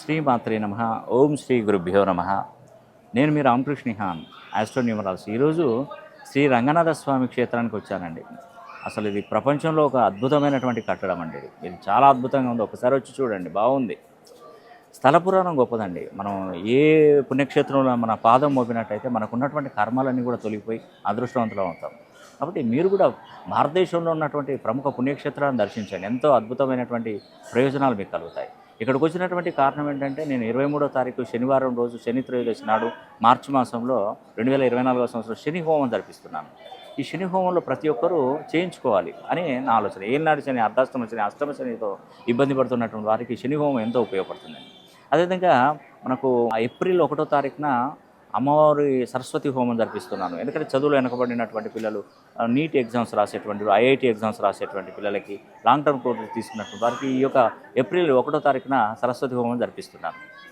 శ్రీమాత్రే నమ. ఓం శ్రీ గురుభ్యో నమ. నేను మీ రామకృష్ణిహాన్ ఆస్ట్రోన్యూమరాల్స్ ఈరోజు శ్రీ రంగనాథ స్వామి క్షేత్రానికి వచ్చానండి. అసలు ఇది ప్రపంచంలో ఒక అద్భుతమైనటువంటి కట్టడం అండి ఇది. ఇది చాలా అద్భుతంగా ఉంది. ఒకసారి వచ్చి చూడండి బాగుంది. స్థల పురాణం గొప్పదండి. మనం ఏ పుణ్యక్షేత్రంలో మన పాదం మోపినట్టయితే మనకున్నటువంటి కర్మాలన్నీ కూడా తొలగిపోయి అదృష్టవంతులు అవుతాం. కాబట్టి మీరు కూడా భారతదేశంలో ఉన్నటువంటి ప్రముఖ పుణ్యక్షేత్రాలను దర్శించండి. ఎంతో అద్భుతమైనటువంటి ప్రయోజనాలు మీకు కలుగుతాయి. ఇక్కడికి వచ్చినటువంటి కారణం ఏంటంటే నేను ఇరవై మూడో తారీఖు శనివారం రోజు శని త్రయోదశి నాడు మార్చి మాసంలో రెండు వేల ఇరవై నాలుగో సంవత్సరం శని హోమం జరిపిస్తున్నాను. ఈ శని హోమంలో ప్రతి ఒక్కరూ చేయించుకోవాలి అని నా ఆలోచన. ఏనాడు శని అర్ధాష్టమ శని అష్టమ శనితో ఇబ్బంది పడుతున్నటువంటి వారికి శని హోమం ఎంతో ఉపయోగపడుతుందండి. అదేవిధంగా మనకు ఆ ఏప్రిల్ ఒకటో తారీఖున అమ్మవారి సరస్వతి హోమం జరిపిస్తున్నాను. ఎందుకంటే చదువులు వెనకబడినటువంటి పిల్లలు నీట్ ఎగ్జామ్స్ రాసేటువంటి ఐఐటి ఎగ్జామ్స్ రాసేటువంటి పిల్లలకి లాంగ్ టర్మ్ కోర్సులు తీసుకున్నటువంటి వారికి ఈ యొక్క ఏప్రిల్ ఒకటో తారీఖున సరస్వతి హోమం జరిపిస్తున్నాను.